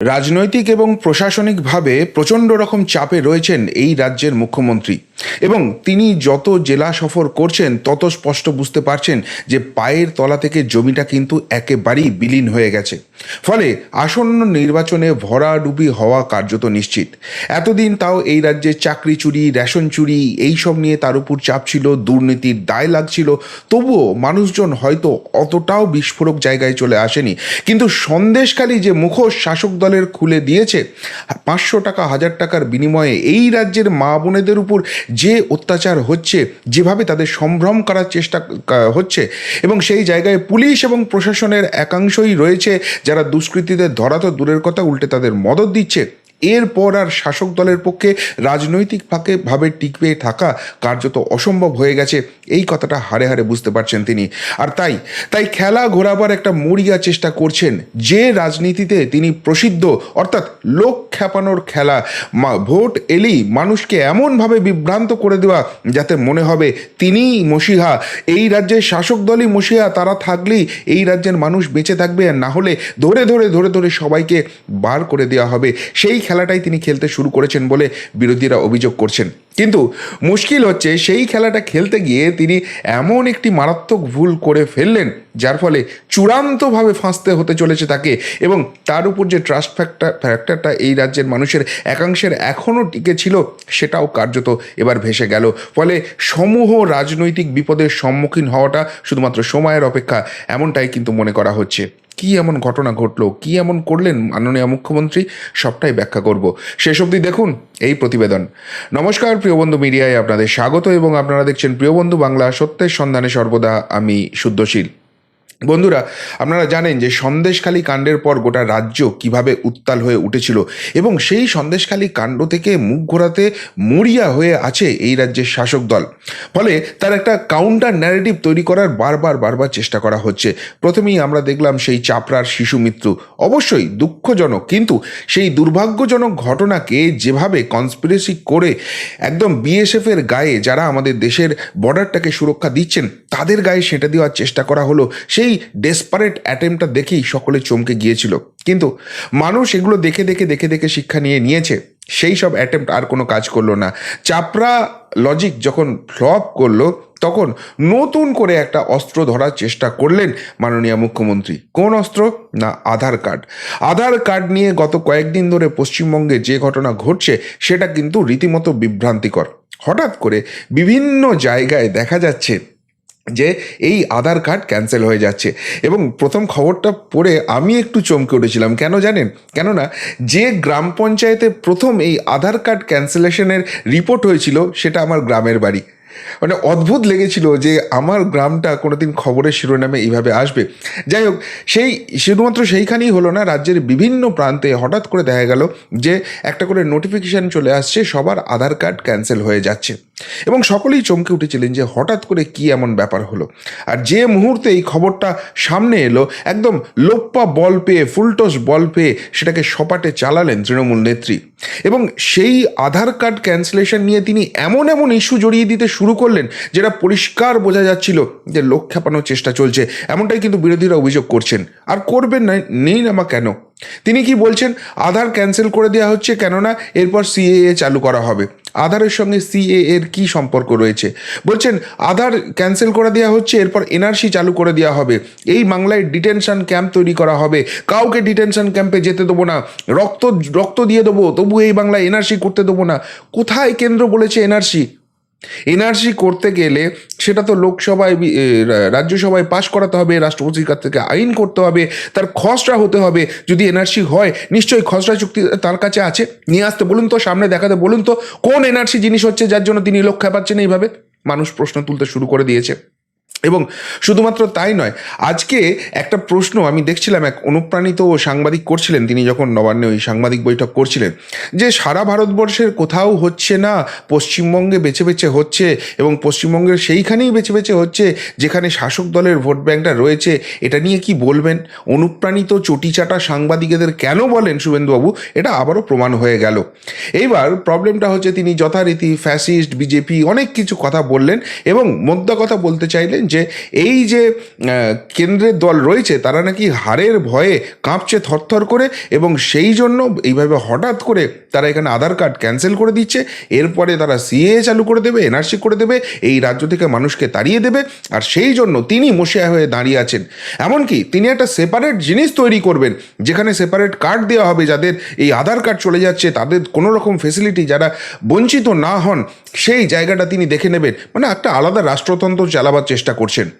রাজনৈতিক এবং প্রশাসনিকভাবে প্রচণ্ড রকম চাপে রয়েছেন এই রাজ্যের মুখ্যমন্ত্রী। এবং তিনি যত জেলা সফর করছেন, তত স্পষ্ট বুঝতে পারছেন যে পায়ের তলা থেকে জমিটা কিন্তু একেবারেই বিলীন হয়ে গেছে। ফলে আসন্ন নির্বাচনে ভরাডুবি হওয়া কার্যত নিশ্চিত। এতদিন তাও এই রাজ্যে চাকরি চুরি, রেশন চুরি, এইসব নিয়ে তার উপর চাপ ছিল, দুর্নীতির দায় লাগছিল। তবুও মানুষজন হয়তো অতটাও বিস্ফোরক জায়গায় চলে আসেনি। কিন্তু সন্দেশকালী যে মুখোশ শাসক দলের খুলে দিয়েছে, পাঁচশো টাকা, হাজার টাকার বিনিময়ে এই রাজ্যের মা বোনেদের উপর যে অত্যাচার হচ্ছে, যেভাবে তাদের সম্ভ্রম করার চেষ্টা হচ্ছে, এবং সেই জায়গায় পুলিশ এবং প্রশাসনের একাংশই রয়েছে, যারা দুষ্কৃতীদের ধরা তো দূরের কথা, উল্টে তাদের মদত দিচ্ছে। এরপর আর শাসক দলের পক্ষে রাজনৈতিক ফাঁকে ভাবে টিকবে থাকা কার্যত অসম্ভব হয়ে গেছে। এই কথাটা হারে হারে বুঝতে পারছেন তিনি। আর তাই তাই খেলা ঘোরাবার একটা মরিয়া চেষ্টা করছেন। যে রাজনীতিতে তিনি প্রসিদ্ধ, অর্থাৎ লোক খ্যাপানোর খেলা ভোট এলেই মানুষকে এমনভাবে বিভ্রান্ত করে দেওয়া যাতে মনে হবে তিনিই মসিহা। এই রাজ্যের শাসক দলই মসিহা, তারা থাকলেই এই রাজ্যের মানুষ বেঁচে থাকবে। আর না হলে ধরে ধরে ধরে ধরে সবাইকে বার করে দেওয়া হবে। সেই খেলাটাই তিনি খেলতে শুরু করেছেন বলে বিরোধীরা অভিযোগ করছেন। কিন্তু মুশকিল হচ্ছে সেই খেলাটা খেলতে গিয়ে তিনি এমন একটি মারাত্মক ভুল করে ফেললেন যার ফলে চূড়ান্তভাবে ফাঁসতে হতে চলেছে তাকে এবং তার উপর যে ট্রাস্ট ফ্যাক্টর ফ্যাক্টরটা এই রাজ্যের মানুষের একাংশের এখনও টিকে ছিল, সেটাও কার্যত এবার ভেসে গেল। ফলে সমূহ রাজনৈতিক বিপদের সম্মুখীন হওয়াটা শুধুমাত্র সময়ের অপেক্ষা, এমনটাই কিন্তু মনে করা হচ্ছে। কি এমন ঘটনা ঘটলো? কি এমন করলেন মাননীয় মুখ্যমন্ত্রী? সবটাই ব্যাখ্যা করব। শেষ অবধি দেখুন এই প্রতিবেদন। নমস্কার, প্রিয় বন্ধু মিডিয়ায় আপনাদের স্বাগত এবং আপনারা দেখছেন প্রিয় বন্ধু বাংলা সত্যের সন্ধানে সর্বদা, আমি শুদ্ধশীল। বন্ধুরা, আপনারা জানেন যে সন্দেশখালী কাণ্ডের পর গোটা রাজ্য কীভাবে উত্তাল হয়ে উঠেছিল এবং সেই সন্দেশখালী কাণ্ড থেকে মুখ ঘোরাতে মরিয়া হয়ে আছে এই রাজ্যের শাসক দল। ফলে তার একটা কাউন্টার ন্যারেটিভ তৈরি করার বারবার বারবার চেষ্টা করা হচ্ছে। প্রথমেই আমরা দেখলাম সেই চাপড়ার শিশু মৃত্যু। অবশ্যই দুঃখজনক, কিন্তু সেই দুর্ভাগ্যজনক ঘটনাকে যেভাবে কনস্পিরেসি করে একদম বিএসএফের গায়ে যারা আমাদের দেশের বর্ডারটাকে সুরক্ষা দিচ্ছেন, তাদের গায়ে সেটা দেওয়ার চেষ্টা করা হলো। সেই ডেসপারেট অ্যাটেম্পটা দেখেই সকলে চমকে গিয়েছিল। কিন্তু মানুষ এগুলো দেখে দেখে দেখে দেখে শিক্ষা নিয়ে নিয়েছে। সেই সব অ্যাটেম্প্ট আর কোনো কাজ করল না। চাপড়া লজিক যখন ফ্লপ করল, তখন নতুন করে একটা অস্ত্র ধরার চেষ্টা করলেন মাননীয় মুখ্যমন্ত্রী। কোন অস্ত্র? না, আধার কার্ড। আধার কার্ড নিয়ে গত কয়েকদিন ধরে পশ্চিমবঙ্গে যে ঘটনা ঘটছে, সেটা কিন্তু রীতিমতো বিভ্রান্তিকর। হঠাৎ করে বিভিন্ন জায়গায় দেখা যাচ্ছে যে এই আধার কার্ড ক্যান্সেল হয়ে যাচ্ছে। এবং প্রথম খবরটা পড়ে আমি একটু চমকে উঠেছিলাম। কেন জানেন? কেননা যে গ্রাম পঞ্চায়েতে প্রথম এই আধার কার্ড ক্যান্সেলেশনের রিপোর্ট হয়েছিল, সেটা আমার গ্রামের বাড়ি। মানে অদ্ভুত লেগেছিল যে আমার গ্রামটা কোনোদিন খবরের শিরোনামে এইভাবে আসবে। যাই হোক, সেই শুধুমাত্র সেইখানেই হলো না, রাজ্যের বিভিন্ন প্রান্তে হঠাৎ করে দেখা গেল যে একটা করে নোটিফিকেশান চলে আসছে, সবার আধার কার্ড ক্যান্সেল হয়ে যাচ্ছে। এবং সকলেই চমকে উঠেছিলেন যে হঠাৎ করে কি এমন ব্যাপার হলো। আর যে মুহূর্তে এই খবরটা সামনে এলো, একদম লোপ্পা বল পেয়ে ফুলটস বল পেয়ে সেটাকে সপাটে চালালেন তৃণমূল নেত্রী। এবং সেই আধার কার্ড ক্যান্সেলেশন নিয়ে তিনি এমন এমন ইস্যু জড়িয়ে দিতে শুরু করলেন, যেটা পরিষ্কার বোঝা যাচ্ছিল যে লোক খেপানোর চেষ্টা চলছে। এমনটাই কিন্তু বিরোধীরা অভিযোগ করছেন। আর করবেন না নেই না বা কেন? তিনি কি বলছেন, আধার ক্যান্সেল করে দেওয়া হচ্ছে কেননা এরপর সিএএ চালু করা হবে। আধারের সঙ্গে সিএ এর কি সম্পর্ক রয়েছে? বলছেন, আধার ক্যান্সেল করে দেওয়া হচ্ছে, এরপর এনআরসি চালু করে দেওয়া হবে। এই বাংলায় ডিটেনশন ক্যাম্প তৈরি করা হবে। কাউকে ডিটেনশন ক্যাম্পে যেতে দেবো না। রক্ত রক্ত দিয়ে দেবো, তবু এই বাংলায় এনআরসি করতে দেবো না। কোথায় কেন্দ্র বলেছে এনআরসি? এনআরসি করতে গেলে সেটা তো লোকসভায় রাজ্যসভায় পাশ করাতে হবে, রাষ্ট্রপতির কাছ থেকে আইন করতে হবে, তার খসড়া হতে হবে। যদি এনআরসি হয়, নিশ্চয়ই খসড়া চুক্তি তার কাছে আছে। নিয়ে আসতে বলুন তো, সামনে দেখাতে বলুন তো, কোন এনআরসি জিনিস হচ্ছে যার জন্য তিনি লক্ষ্য পাচ্ছেন এইভাবে? মানুষ প্রশ্ন তুলতে শুরু করে দিয়েছে। এবং শুধুমাত্র তাই নয়, আজকে একটা প্রশ্ন আমি দেখছিলাম, এক অনুপ্রাণিত সাংবাদিক করছিলেন, তিনি যখন নবান্নে ওই সাংবাদিক বৈঠক করছিলেন, যে সারা ভারতবর্ষের কোথাও হচ্ছে না, পশ্চিমবঙ্গে বেছে বেছে হচ্ছে এবং পশ্চিমবঙ্গের সেইখানেই বেছে বেছে হচ্ছে, যেখানে শাসক দলের ভোট ব্যাংকটা রয়েছে, এটা নিয়ে কি বলবেন? অনুপ্রাণিত চটিচাটা সাংবাদিকদের কেন বলেন শুভেন্দুবাবু? এটা আবারও প্রমাণ হয়ে গেল। এইবার প্রবলেমটা হচ্ছে তিনি যথারীতি ফ্যাসিস্ট, বিজেপি অনেক কিছু কথা বললেন এবং মোদ্দা কথা বলতে চাইলেন যে এই যে কেন্দ্রের দল রয়েছে, তারা নাকি হারের ভয়ে কাঁপছে থরথর করে এবং সেই জন্য এইভাবে হঠাৎ করে তারা এখানে আধার কার্ড ক্যান্সেল করে দিচ্ছে। এরপরে তারা সিএ চালু করে দেবে এনআরসি করে দেবে, এই রাজ্য থেকে মানুষকে তাড়িয়ে দেবে আর সেই জন্য তিনি মশিয়া হয়ে দাঁড়িয়ে আছেন। এমনকি তিনি একটা সেপারেট জিনিস তৈরি করবেন, যেখানে সেপারেট কার্ড দেওয়া হবে যাদের এই আধার কার্ড চলে যাচ্ছে, তাদের কোনো রকম ফেসিলিটি যারা বঞ্চিত না হন, সেই জায়গাটা তিনি দেখে নেবেন। মানে একটা আলাদা রাষ্ট্রতন্ত্র চালাবার চেষ্টা করছেন।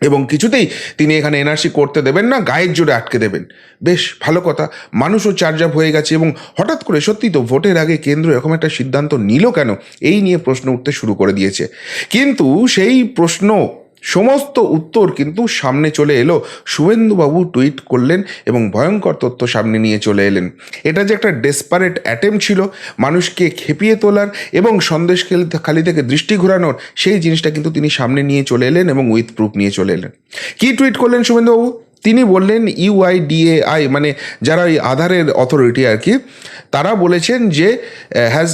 এবং কিছুতেই তিনি এখানে এনআরসি করতে দেবেন না, গায়ের জোরে আটকে দেবেন। বেশ, ভালো কথা। মানুষও চার্জ আপ হয়ে গেছে এবং হঠাৎ করে সত্যি তো ভোটের আগে কেন্দ্র এরকম একটা সিদ্ধান্ত নিল কেন? এই নিয়ে প্রশ্ন উঠতে শুরু করে দিয়েছে। কিন্তু সেই প্রশ্ন সমস্ত উত্তর কিন্তু সামনে চলে এলো। শুভেন্দুবাবু টুইট করলেন এবং ভয়ঙ্কর তথ্য সামনে নিয়ে চলে এলেন। এটা যে একটা ডেসপারেট অ্যাটেম্প ছিল, মানুষকে খেপিয়ে তোলার এবং সন্দেশ খালি থেকে দৃষ্টি ঘোরানোর, সেই জিনিসটা কিন্তু তিনি সামনে নিয়ে চলে এলেন এবং উইথ প্রুফ নিয়ে চলে এলেন। কি টুইট করলেন শুভেন্দুবাবু? তিনি বললেন ইউআইডিএআই মানে যারা ওই আধারের অথরিটি আর কি, তারা বলেছেন যে has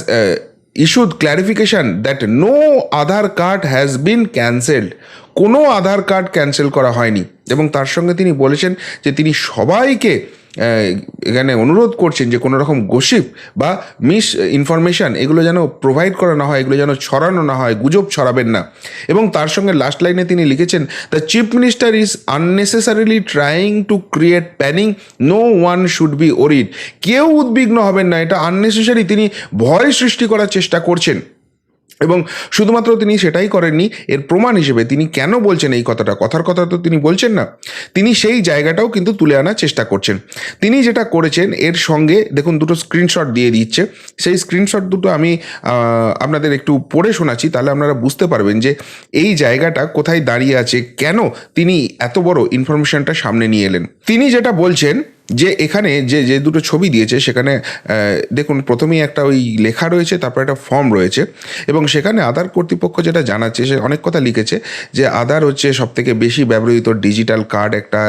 issued clarification that no Aadhaar card has been cancelled কোনো আধার কার্ড ক্যান্সেল করা হয়নি। এবং তার সঙ্গে তিনি বলেছেন যে তিনি সবাইকে এখানে অনুরোধ করছেন যে কোনো রকম গোসিপ বা মিস ইনফরমেশান, এগুলো যেন প্রোভাইড করা না হয়, এগুলো যেন ছড়ানো না হয়, গুজব ছড়াবেন না। এবং তার সঙ্গে লাস্ট লাইনে তিনি লিখেছেন the chief minister is unnecessarily trying to create panic no one should be worried কেউ উদ্বিগ্ন হবেন না, এটা আননেসেসারি তিনি ভয় সৃষ্টি করার চেষ্টা করছেন। এবং শুধুমাত্র তিনি সেটাই করেননি, এর প্রমাণ হিসেবে তিনি কেন বলছেন এই কথাটা? কথার কথা তো তিনি বলছেন না। তিনি সেই জায়গাটাও কিন্তু তুলে আনার চেষ্টা করছেন। তিনি যেটা করেছেন, এর সঙ্গে দেখুন দুটো স্ক্রিনশট দিয়ে দিচ্ছে। সেই স্ক্রিনশট দুটো আমি আপনাদের একটু পড়ে শোনাচ্ছি, তাহলে আপনারা বুঝতে পারবেন যে এই জায়গাটা কোথায় দাঁড়িয়ে আছে, কেন তিনি এত বড় ইনফরমেশনটা সামনে নিয়ে এলেন। তিনি যেটা বলছেন যে এখানে যে যে দুটো ছবি দিয়েছে, সেখানে দেখুন, প্রথমেই একটা ওই লেখা রয়েছে, তারপর একটা ফর্ম রয়েছে, এবং সেখানে আধার কর্তৃপক্ষ যেটা জানাচ্ছে, সে অনেক কথা লিখেছে, যে আধার হচ্ছে সব থেকে বেশি ব্যবহৃত ডিজিটাল কার্ড একটা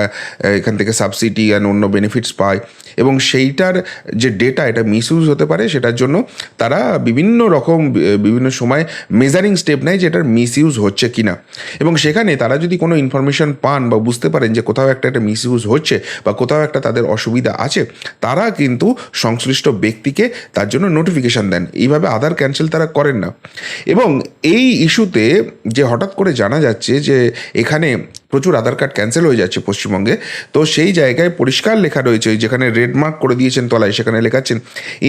এখান থেকে সাবসিডি অ্যান্ড অন্য বেনিফিটস পায়, এবং সেইটার যে ডেটা এটা মিসইউজ হতে পারে, সেটার জন্য তারা বিভিন্ন রকম বিভিন্ন সময় মেজারিং স্টেপ নেয় যে এটার মিসইউজ হচ্ছে কিনা, এবং সেখানে তারা যদি কোনো ইনফরমেশন পান বা বুঝতে পারেন যে কোথাও একটা একটা মিসইউজ হচ্ছে, বা কোথাও একটা তাদের অসুবিধা আছে, তারা কিন্তু সংশ্লিষ্ট ব্যক্তিকে তার জন্য নোটিফিকেশান দেন। এইভাবে আধার ক্যান্সেল তারা করেন না। এবং এই ইস্যুতে যে হঠাৎ করে জানা যাচ্ছে যে এখানে প্রচুর আধার কার্ড ক্যান্সেল হয়ে যাচ্ছে পশ্চিমবঙ্গে। তো সেই জায়গায় পরিষ্কার লেখা রয়েছে, যেখানে রেড মার্ক করে দিয়েছেন তলায়, সেখানে লেখাচ্ছেন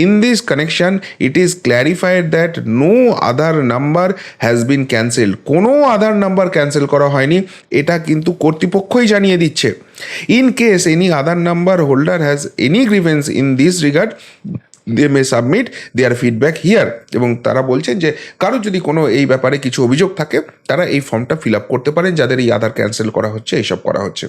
in this connection it is clarified that no Aadhaar number has been cancel কোনো আধার নাম্বার ক্যান্সেল করা হয়নি, এটা কিন্তু কর্তৃপক্ষই জানিয়ে দিচ্ছে। In case any Aadhaar number holder has any grievance in this regard they may submit their feedback here এবং তারা বলছেন যে, কারও যদি কোনো এই ব্যাপারে কিছু অভিযোগ থাকে, তারা এই ফর্মটা ফিল আপ করতে পারেন, যাদের এই আধার ক্যান্সেল করা হচ্ছে, এইসব করা হচ্ছে।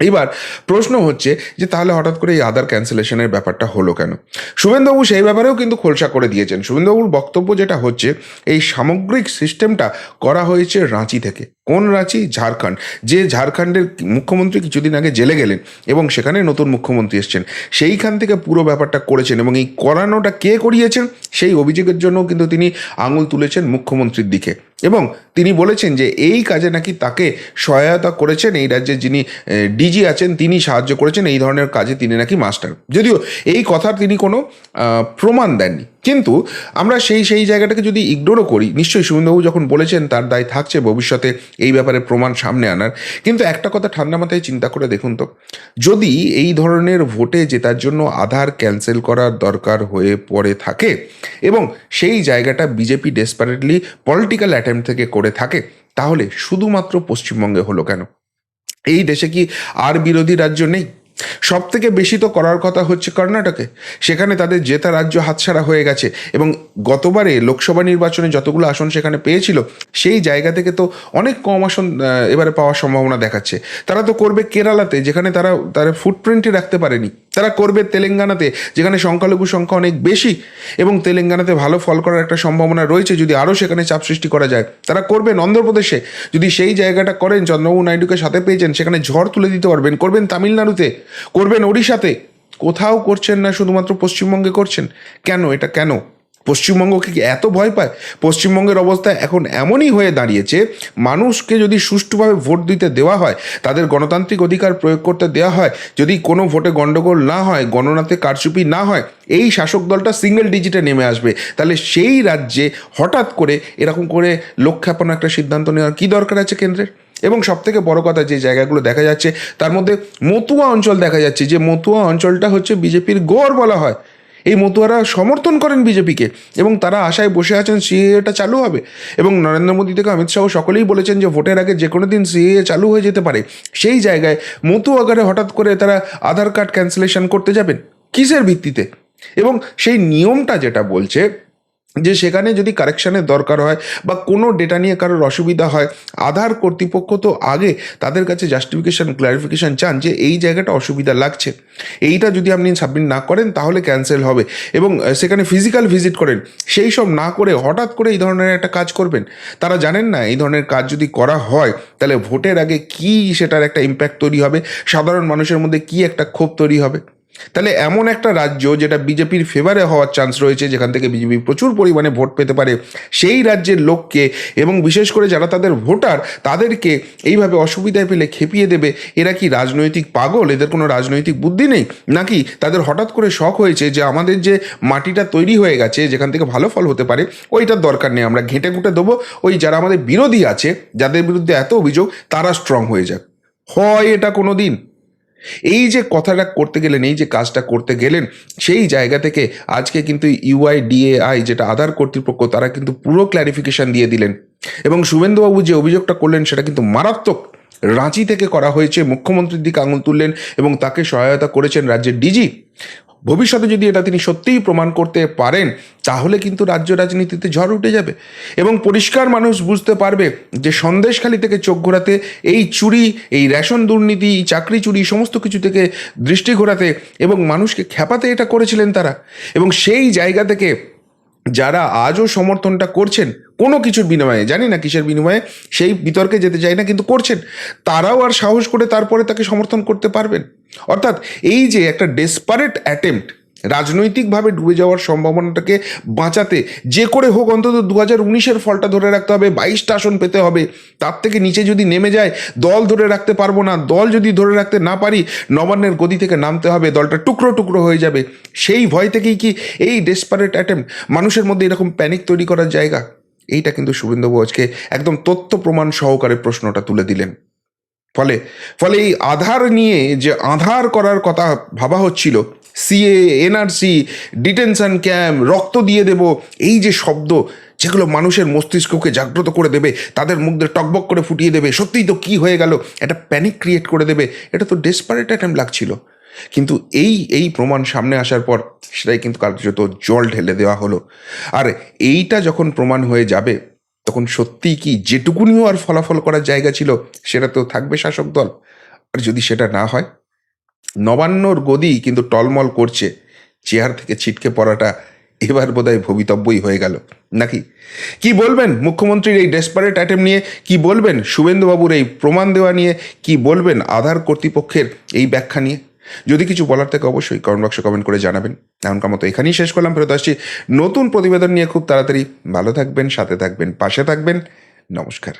এইবার প্রশ্ন হচ্ছে যে, তাহলে হঠাৎ করে এই আধার ক্যান্সেলেশনের ব্যাপারটা হলো কেন? শুভেন্দুবাবু সেই ব্যাপারেও কিন্তু খোলসা করে দিয়েছেন। শুভেন্দুবাবুর বক্তব্য যেটা হচ্ছে, এই সামগ্রিক সিস্টেমটা করা হয়েছে রাঁচি থেকে। কোন রাঁচি ঝাড়খণ্ড? যে ঝাড়খণ্ডের মুখ্যমন্ত্রী কিছুদিন আগে জেলে গেলেন এবং সেখানে নতুন মুখ্যমন্ত্রী এসছেন, সেইখান থেকে পুরো ব্যাপারটা করেছেন এবং এই করানোটা কে করিয়েছেন? সেই অভিযোগের জন্য কিন্তু তিনি আঙুল তুলেছেন মুখ্যমন্ত্রীর দিকে। এবং তিনি বলেছেন যে এই কাজে নাকি তাকে সহায়তা করেছেন এই রাজ্যের যিনি ডিজি আছেন তিনি সাহায্য করেছেন, এই ধরনের কাজে তিনি নাকি মাস্টার। যদিও এই কথার তিনি কোনো প্রমাণ দেননি। কিন্তু আমরা সেই সেই জায়গাটাকে যদি ইগনোরও করি, নিশ্চয়ই সুমনবাবু যখন বলেছেন তার দায় থাকছে ভবিষ্যতে এই ব্যাপারে প্রমাণ সামনে আনার। কিন্তু একটা কথা ঠান্ডা মাথায় চিন্তা করে দেখুন তো, যদি এই ধরনের ভোটে জেতার জন্য আধার ক্যান্সেল করার দরকার হয়ে পড়ে থাকে এবং সেই জায়গাটা বিজেপি ডেসপারেটলি পলিটিক্যাল অ্যাটেম্প থেকে করে থাকে, তাহলে শুধুমাত্র পশ্চিমবঙ্গে হলো কেন? এই দেশে কি আর বিরোধী রাজ্য নেই? সব থেকে বেশি তো করার কথা হচ্ছে কর্ণাটকে। সেখানে তাদের জেতা রাজ্য হাতছাড়া হয়ে গেছে এবং গতবারে লোকসভা নির্বাচনে যতগুলো আসন সেখানে পেয়েছিল, সেই জায়গা থেকে তো অনেক কম আসন এবারে পাওয়ার সম্ভাবনা দেখাচ্ছে। তারা তো করবে কেরালাতে, যেখানে তারা তারা ফুটপ্রিন্টই রাখতে পারেনি। তারা করবে তেলেঙ্গানাতে, যেখানে সংখ্যালঘু সংখ্যা অনেক বেশি এবং তেলেঙ্গানাতে ভালো ফল করার একটা সম্ভাবনা রয়েছে যদি আরও সেখানে চাপ সৃষ্টি করা যায়। তারা করবেন অন্ধ্রপ্রদেশে, যদি সেই জায়গাটা করেন, চন্দ্রবাবু নাইডুকে সাথে পেয়েছেন সেখানে ঝড় তুলে দিতে পারবেন। করবেন তামিলনাড়ুতে, করবেন ওড়িশাতে। কোথাও করছেন না, শুধুমাত্র পশ্চিমবঙ্গে করছেন। কেন? এটা কেন? পশ্চিমবঙ্গকে কি এত ভয় পায়? পশ্চিমবঙ্গের অবস্থা এখন এমনই হয়ে দাঁড়িয়েছে, মানুষকে যদি সুষ্ঠুভাবে ভোট দিতে দেওয়া হয়, তাদের গণতান্ত্রিক অধিকার প্রয়োগ করতে দেওয়া হয়, যদি কোনো ভোটে গণ্ডগোল না হয়, গণনাতে কারচুপি না হয়, এই শাসক দলটা সিঙ্গেল ডিজিটে নেমে আসবে। তাহলে সেই রাজ্যে হঠাৎ করে এরকম করে লক্ষ্যাপন একটা সিদ্ধান্ত নেওয়ার কী দরকার আছে কেন্দ্রের? এবং সব থেকে বড় কথা যে জায়গাগুলো দেখা যাচ্ছে, তার মধ্যে মতুয়া অঞ্চল দেখা যাচ্ছে, যে মতুয়া অঞ্চলটা হচ্ছে বিজেপির গড় বলা হয়। এই মতুয়ারা সমর্থন করেন বিজেপিকে এবং তারা আশায় বসে আছেন সিএটা চালু হবে। এবং নরেন্দ্র মোদী থেকে অমিত শাহ সকলেই বলেছেন যে ভোটের আগে যে কোনো দিন সিএ চালু হয়ে যেতে পারে। সেই জায়গায় মতুয়াগারে হঠাৎ করে তারা আধার কার্ড ক্যান্সেলেশন করতে যাবেন। কিসের ভিত্তিতে? এবং সেই নিয়মটা যেটা বলছে যে সেখানে যদি কারেকশানের দরকার হয় বা কোনো ডেটা নিয়ে কারোর অসুবিধা হয়, আধার কর্তৃপক্ষ তো আগে তাদের কাছে জাস্টিফিকেশান ক্লারিফিকেশন চান যে এই জায়গাটা অসুবিধা লাগছে। এইটা যদি আপনি সাবমিট না করেন তাহলে ক্যান্সেল হবে এবং সেখানে ফিজিক্যাল ভিজিট করেন, সেই সব না করে হঠাৎ করে এই ধরনের একটা কাজ করবেন। তারা জানেন না এই ধরনের কাজ যদি করা হয়, তাহলে ভোটের আগে কি সেটার একটা ইম্প্যাক্ট তৈরি হবে? সাধারণ মানুষের মধ্যে কি একটা ক্ষোভ তৈরি হবে? তাহলে এমন একটা রাজ্য যেটা বিজেপির ফেভারে হওয়ার চান্স রয়েছে, যেখান থেকে বিজেপি প্রচুর পরিমাণে ভোট পেতে পারে, সেই রাজ্যের লোককে এবং বিশেষ করে যারা তাদের ভোটার, তাদেরকে এইভাবে অসুবিধায় পেলে খেপিয়ে দেবে, এরা কি রাজনৈতিক পাগল? এদের কোনো রাজনৈতিক বুদ্ধি নেই? নাকি তাদের হঠাৎ করে শখ হয়েছে যে আমাদের যে মাটিটা তৈরি হয়ে গেছে, যেখান থেকে ভালো ফল হতে পারে, ওইটার দরকার নেই, আমরা ঘেঁটে ঘুঁটে দেবো, ওই যারা আমাদের বিরোধী আছে, যাদের বিরুদ্ধে এত অভিযোগ, তারা স্ট্রং হয়ে যাক। হয় এটা কোনো দিন এই যে কথাটা করতে গেলেন, এই যে কাজটা করতে গেলেন, সেই জায়গা থেকে আজকে কিন্তু ইউআইডিএআই যেটা আধার কর্তৃপক্ষ, তারা কিন্তু পুরো ক্ল্যারিফিকেশন দিয়ে দিলেন। এবং শুভেন্দুবাবু যে অভিযোগটা করলেন, সেটা কিন্তু মারাত্মক রাঁচি থেকে করা হয়েছে। মুখ্যমন্ত্রীর দিকে আঙুল তুললেন এবং তাকে সহায়তা করেছেন রাজ্যের ডিজি ভবিষ্যতে যদি এটা তিনি সত্যিই প্রমাণ করতে পারেন, তাহলে কিন্তু রাজ্য রাজনীতিতে ঝড় উঠে যাবে। এবং পরিষ্কার মানুষ বুঝতে পারবে যে সন্দেশখালি থেকে চোখ ঘোরাতে এই চুরি, এই রেশন দুর্নীতি, চাকরি চুরি, সমস্ত কিছু থেকে দৃষ্টি ঘোরাতে এবং মানুষকে খেপাতে এটা করেছিলেন তারা। এবং সেই জায়গা থেকে যারা আজও সমর্থনটা করছেন, কোনো কিছুর বিনিময়ে, জানি না কিসের বিনিময়ে, সেই বিতর্কে যেতে চাই না, কিন্তু করছেন, তারাও আর সাহস করে তারপরে তাকে সমর্থন করতে পারবেন। অর্থাৎ এই যে একটা ডেসপারেট অ্যাটেম্প্ট রাজনৈতিকভাবে ডুবে যাওয়ার সম্ভাবনাটাকে বাঁচাতে যে করে হোক অন্তত দু হাজার উনিশের ফলটা ধরে রাখতে হবে, বাইশটা আসন পেতে হবে। তার থেকে নিচে যদি নেমে যায়, দল ধরে রাখতে পারব না। দল যদি ধরে রাখতে না পারি, নবান্নের গদি থেকে নামতে হবে, দলটা টুকরো টুকরো হয়ে যাবে। সেই ভয় থেকেই কি এই ডেসপারেট অ্যাটেম্প মানুষের মধ্যে এরকম প্যানিক তৈরি করার জায়গা? এইটা কিন্তু শুভেন্দুবাবু আজকে একদম তথ্য প্রমাণ সহকারে প্রশ্নটা তুলে দিলেন। ফলে ফলে এই আধার নিয়ে যে আধার করার কথা ভাবা হচ্ছিল সিএ এনআরসি ডিটেনশন ক্যাম্প রক্ত দিয়ে দেব। এই যে শব্দ, যেগুলো মানুষের মস্তিষ্ককে জাগ্রত করে দেবে, তাদের মুখ দিয়ে টকবক করে ফুটিয়ে দেবে, সত্যিই তো কী হয়ে গেল? একটা প্যানিক ক্রিয়েট করে দেবে, এটা তো ডেসপারেট অ্যাটেম্প লাগছিল। কিন্তু এই এই প্রমাণ সামনে আসার পর সেটাই কিন্তু কার্যত জল ঢেলে দেওয়া হলো। আর এইটা যখন প্রমাণ হয়ে যাবে, তখন সত্যিই কি যেটুকুনিও আর ফলাফল করার জায়গা ছিল, সেটা তো থাকবে শাসক দল? আর যদি সেটা না হয় নবান্নর গদি কিন্তু টলমল করছে। চেয়ার থেকে ছিটকে পড়াটা এবার বোধহয় ভবিতব্যই হয়ে গেল। নাকি? কি বলবেন মুখ্যমন্ত্রীর এই ডেসপারেট অ্যাটেম নিয়ে? কি বলবেন শুভেন্দুবাবুর এই প্রমাণ দেওয়া নিয়ে? কি বলবেন আধার কর্তৃপক্ষের এই ব্যাখ্যা নিয়ে? যদি কিছু বলার থেকে অবশ্যই কমেন্ট বক্সে কমেন্ট করে জানাবেন। এমনকার মতো এখানেই শেষ করলাম, ফেরত আসছি নতুন প্রতিবেদন নিয়ে খুব তাড়াতাড়ি। ভালো থাকবেন, সাথে থাকবেন, পাশে থাকবেন। নমস্কার।